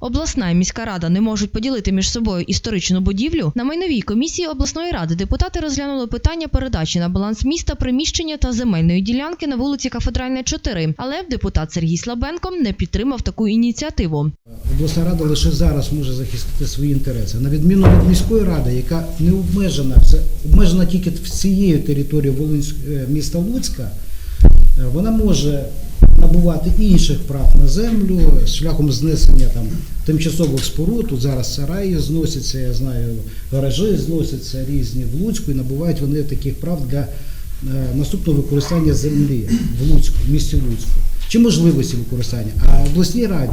Обласна і міська рада не можуть поділити між собою історичну будівлю. На майновій комісії обласної ради депутати розглянули питання передачі на баланс міста приміщення та земельної ділянки на вулиці Кафедральна 4. Але депутат Сергій Слабенко не підтримав таку ініціативу. Обласна рада лише зараз може захистити свої інтереси. На відміну від міської ради, яка не обмежена, це обмежена тільки всією територією е, міста Луцька, е, вона може набувати інших прав на землю шляхом знесення там тимчасових споруд. Тут зараз сараї зносяться, я знаю, гаражі зносяться різні в Луцьку і набувають вони таких прав для е, наступного використання землі в Луцьку, в місті Луцьку. Чи можливості використання? А обласній раді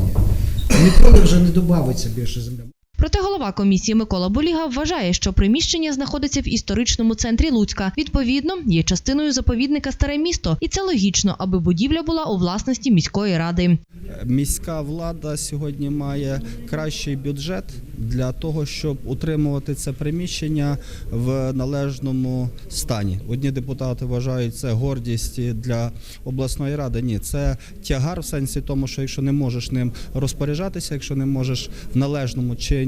ніколи вже не додається більше земля. Проте голова комісії Микола Боліга вважає, що приміщення знаходиться в історичному центрі Луцька. Відповідно, є частиною заповідника Старе місто, і це логічно, аби будівля була у власності міської ради. Міська влада сьогодні має кращий бюджет для того, щоб утримувати це приміщення в належному стані. Одні депутати вважають це гордість для обласної ради. Ні, це тягар в сенсі тому, що якщо не можеш ним розпоряджатися, якщо не можеш в належному чи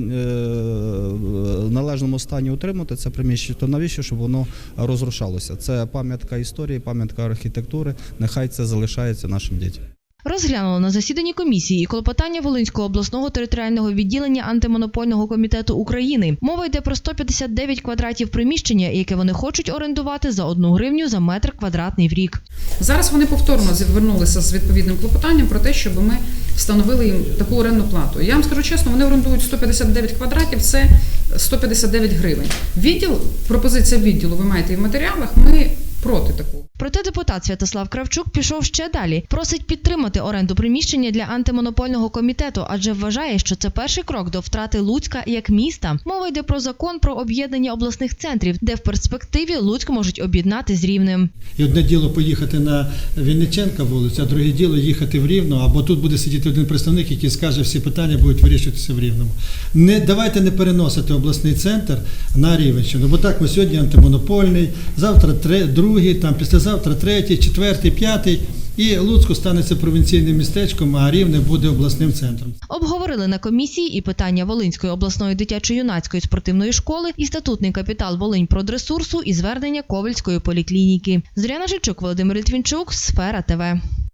належному стані утримати це приміщення, то навіщо щоб воно розрушалося? Це пам'ятка історії, пам'ятка архітектури. Нехай це залишається нашим дітям. Розглянули на засіданні комісії і клопотання Волинського обласного територіального відділення антимонопольного комітету України. Мова йде про 159 квадратів приміщення, яке вони хочуть орендувати за одну гривню за метр квадратний в рік. Зараз вони повторно звернулися з відповідним клопотанням про те, щоб ми встановили їм таку орендну плату. Я вам скажу чесно, вони орендують 159 квадратів, це 159 гривень. Відділ, пропозиція відділу, ви маєте і в матеріалах. Ми проти такого. Проте депутат Святослав Кравчук пішов ще далі. Просить підтримати оренду приміщення для антимонопольного комітету, адже вважає, що це перший крок до втрати Луцька як міста. Мова йде про закон про об'єднання обласних центрів, де в перспективі Луцьк можуть об'єднати з рівнем. І одне діло поїхати на Вінниченка вулицю, а друге діло їхати в Рівно, або тут буде сидіти один представник, який скаже, всі питання будуть вирішуватися в Рівному. Не, давайте не переносити обласний центр на Рівенщину, бо так ми сьогодні антимонопольний, завтра тре, другий, там післязавтра третій, четвертий, п'ятий. І Луцьку станеться провінційним містечком, а Рівне буде обласним центром. Обговорили на комісії і питання Волинської обласної дитячо-юнацької спортивної школи, і статутний капітал Волинь продресурсу, і звернення Ковальської поліклініки. Зоряна Жичук, Володимир Літвінчук, Сфера ТВ.